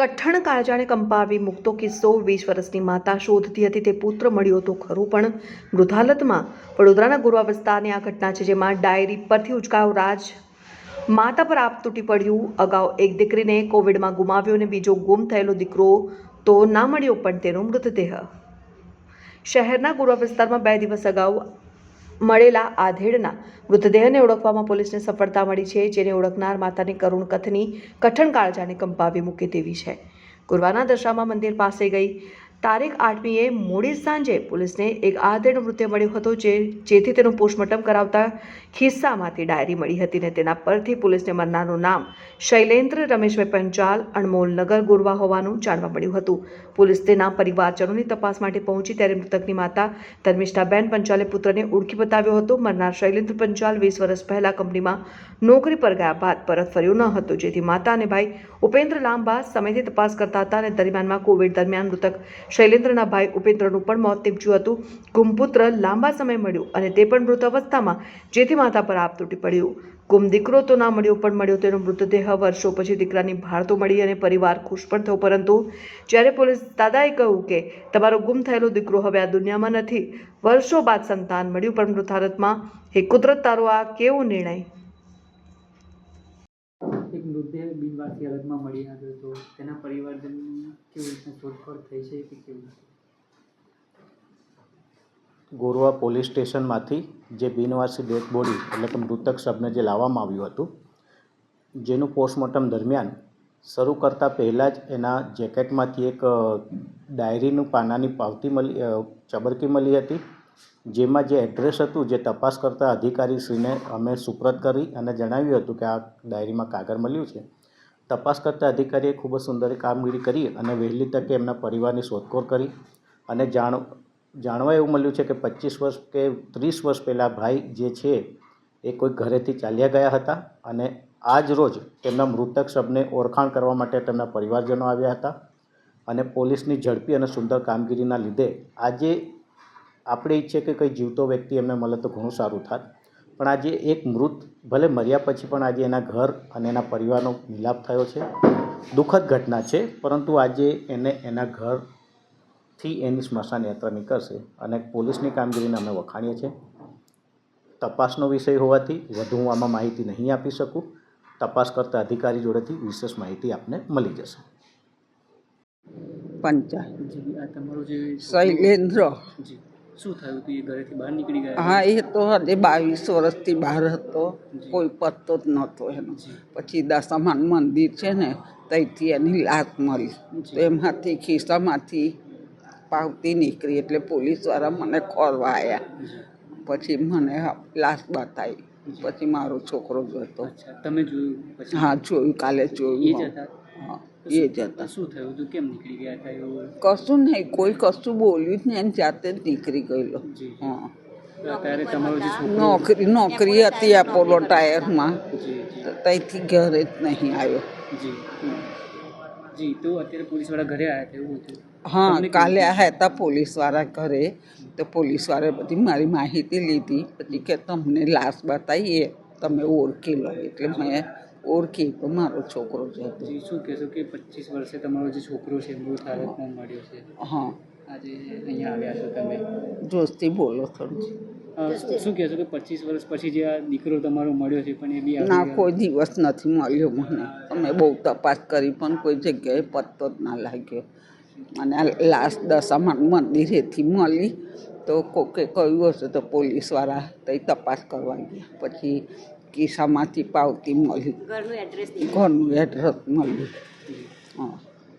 કઠણ કાળજાને કંપાવી મૂકતો કિસ્સો વીસ વર્ષની માતા શોધતી હતી તે પુત્ર મળ્યો હતો ખરું, પણ મૃત વડોદરાના ગુરવા આ ઘટના છે જેમાં ડાયરી પરથી ઉચકાયો રાજ માતા પર આપ તૂટી પડ્યું, અગાઉ એક દીકરીને કોવિડમાં ગુમાવ્યો અને બીજો ગુમ થયેલો દીકરો તો ના મળ્યો પણ તેનો મૃતદેહ. શહેરના ગુરવા વિસ્તારમાં બે દિવસ અગાઉ મળેલા આધેડના મૃતદેહને ઓળખવામાં પોલીસને સફળતા મળી છે, જેને ઓળખનાર માતાની કરુણ કથની કઠણ કાળજાને કંપાવી મૂકે તેવી છે. ગુરવાના દશામાં મંદિર પાસે ગઈ તારીખ આઠમીએ મોડી સાંજે પોલીસને એક આધેડનો મૃત્યુ મળ્યો હતો જે જેથી તેનું પોસ્ટમોર્ટમ કરાવતા ખિસ્સામાંથી ડાયરી મળી હતી ને તેના પરથી પોલીસને મરનારનું નામ શૈલેન્દ્ર રમેશભાઈ પંચાલ, અણમોલ નગર ગુરવા હોવાનું જાણવા મળ્યું હતું. પોલીસ તેના પરિવારજનોની તપાસ માટે પહોંચી ત્યારે મૃતકની માતા ધર્મિષ્ઠાબેન પંચાલે પુત્રને ઓળખી બતાવ્યો હતો. મરનાર શૈલેન્દ્ર પંચાલ વીસ વર્ષ પહેલા કંપનીમાં નોકરી પર ગયા બાદ પરત ફર્યો ન હતો. જેથી માતા અને ભાઈ ઉપેન્દ્ર લાંબા સમયથી તપાસ કરતા હતા અને દરમિયાનમાં કોવિડ દરમિયાન મૃતક શૈલેન્દ્રના ભાઈ ઉપેન્દ્રનું પણ મોત નીપજ્યું હતું. ગુમપુત્ર લાંબા સમય મળ્યું અને તે પણ મૃત અવસ્થામાં, જેથી માતા પર આપ તૂટી પડ્યું. ગુમ દીકરો તો ના મળ્યો, પણ મળ્યો તેનો મૃતદેહ વર્ષો પછી દીકરાની ભાર તો મળી અને પરિવાર ખુશ પણ થયો. પરંતુ જ્યારે પોલીસ દાદાએ કહ્યું કે તમારો ગુમ થયેલો દીકરો હવે આ દુનિયામાં નથી, વર્ષો બાદ સંતાન મળ્યું, પણ મૃત હે કુદરત તારો આ કેવો નિર્ણય? બિનવારસી અલગમાં મળી આવ્યો તો તેના પરિવારજન કેવી રીતના શોધખોળ થઈ છે કે કેવું ગોરવા પોલીસ સ્ટેશનમાંથી જે બિનવાસી ડેડ બોડી એટલે કે મૃતક શબને જે લાવવામાં આવ્યું હતું, જેનું પોસ્ટમોર્ટમ દરમિયાન શરૂ કરતાં પહેલાં જ એના જેકેટમાંથી એક ડાયરીનું પાનાની પાવતી મળી ચબરકી મળી હતી, જેમાં જે એડ્રેસ હતું જે તપાસ કરતા અધિકારીશ્રીને અમે સુપ્રત કરી અને જણાવ્યું હતું કે આ ડાયરીમાં કાગળ મળ્યું છે. તપાસ કરતા અધિકારીએ ખૂબ જ સુંદર કામગીરી કરી અને વહેલી તકે એમના પરિવારની શોધખોળ કરી. અને જાણ જાણવા એવું મળ્યું છે કે પચીસ વર્ષ કે ત્રીસ વર્ષ પહેલાં ભાઈ જે છે એ કોઈ ઘરેથી ચાલ્યા ગયા હતા અને આજ રોજ તેમના મૃતક શબને ઓળખાણ કરવા માટે તેમના પરિવારજનો આવ્યા હતા. અને પોલીસની ઝડપી અને સુંદર કામગીરીના લીધે આજે આપણે ઈચ્છીએ કે કંઈ જીવતો વ્યક્તિ એમને મળે તો ઘણું સારું થાત. પણ આજે એક મૃત ભલે મર્યા પછી પણ આજે એના ઘર અને એના પરિવારનો મિલાપ થયો છે. દુઃખદ ઘટના છે પરંતુ આજે એને એના ઘરથી એની સ્મશાન યાત્રા નીકળશે અને પોલીસની કામગીરીને અમે વખાણીએ છીએ. તપાસનો વિષય હોવાથી વધુ હું આમાં માહિતી નહીં આપી શકું. તપાસ કરતા અધિકારી જોડેથી વિશેષ માહિતી આપને મળી જશે. પંચા જી આ તમારું જે શૈલેન્દ્ર જી. શું થયું હતું? એ ઘરેથી બહાર નીકળી ગયા હા એ તો હજે બાવીસ વર્ષથી બહાર હતો. કોઈ પત્તો જ નહોતો એનો. પછી દશામાન મંદિર છે ને ત્યાંથી એની લાશ મળી. તો એમાંથી ખિસ્સામાંથી પાવતી નીકળી એટલે પોલીસવાળા મને ખોરવા આવ્યા પછી મને લાશ બતાવી. પછી મારો છોકરો જોતો હતો તમે જોયું હા જોયું કાલે જોયું એ જ હતા. શું થયું? હતું કેમ નીકળી ગયા હતા એવું? કશું નહીં કોઈ કશું બોલ્યું જ નહીં એની જાતે જ નીકળી ગયેલો. હા. નોકરી નોકરી હતી એપોલો ટાયરમાં. ત્યાંથી ઘરે જ નહીં આવ્યો. જી જી. તો અત્યારે પોલીસવાળા ઘરે આવ્યા હતા એવું હતું? હા કાલે? આવ્યા હતા પોલીસવાળા ઘરે. તો પોલીસવાળાએ બધી મારી માહિતી લીધી. પછી કે તમને લાશ બતાવીએ તમે ઓળખી લો. એટલે મેં ઓળખી તો મારો છોકરો જ હતો શું કહેશો કે પચીસ વર્ષે તમારો જે છોકરો છે મૃત હાલતમાં મળ્યો છે? હા. આજે અહીંયા આવ્યા છો તમે? જોશથી બોલો થોડું. શું કહેશો કે પચીસ વર્ષ પછી જે આ દીકરો તમારો મળ્યો છે પણ એ બી ના કોઈ દિવસ નથી મળ્યો મને. અમે બહુ તપાસ કરી પણ કોઈ જગ્યાએ પત્તો જ ના લાગ્યો. અને આ લાસ્ટ દશામાં મંદિરેથી મળી તો કોકે કહ્યું હશે તો પોલીસવાળા તે તપાસ કરવા ગયા. પછી કિસ્સામાંથી પાવતી મળી. ઘરનું એડ્રેસ મળ્યું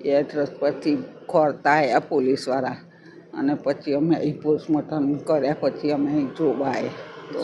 એ એડ્રેસ પરથી ખોરતા આવ્યા પોલીસવાળા. અને પછી અમે અહીં પોસ્ટમોર્ટમ કર્યા પછી અમે જોવા આવ્યા તો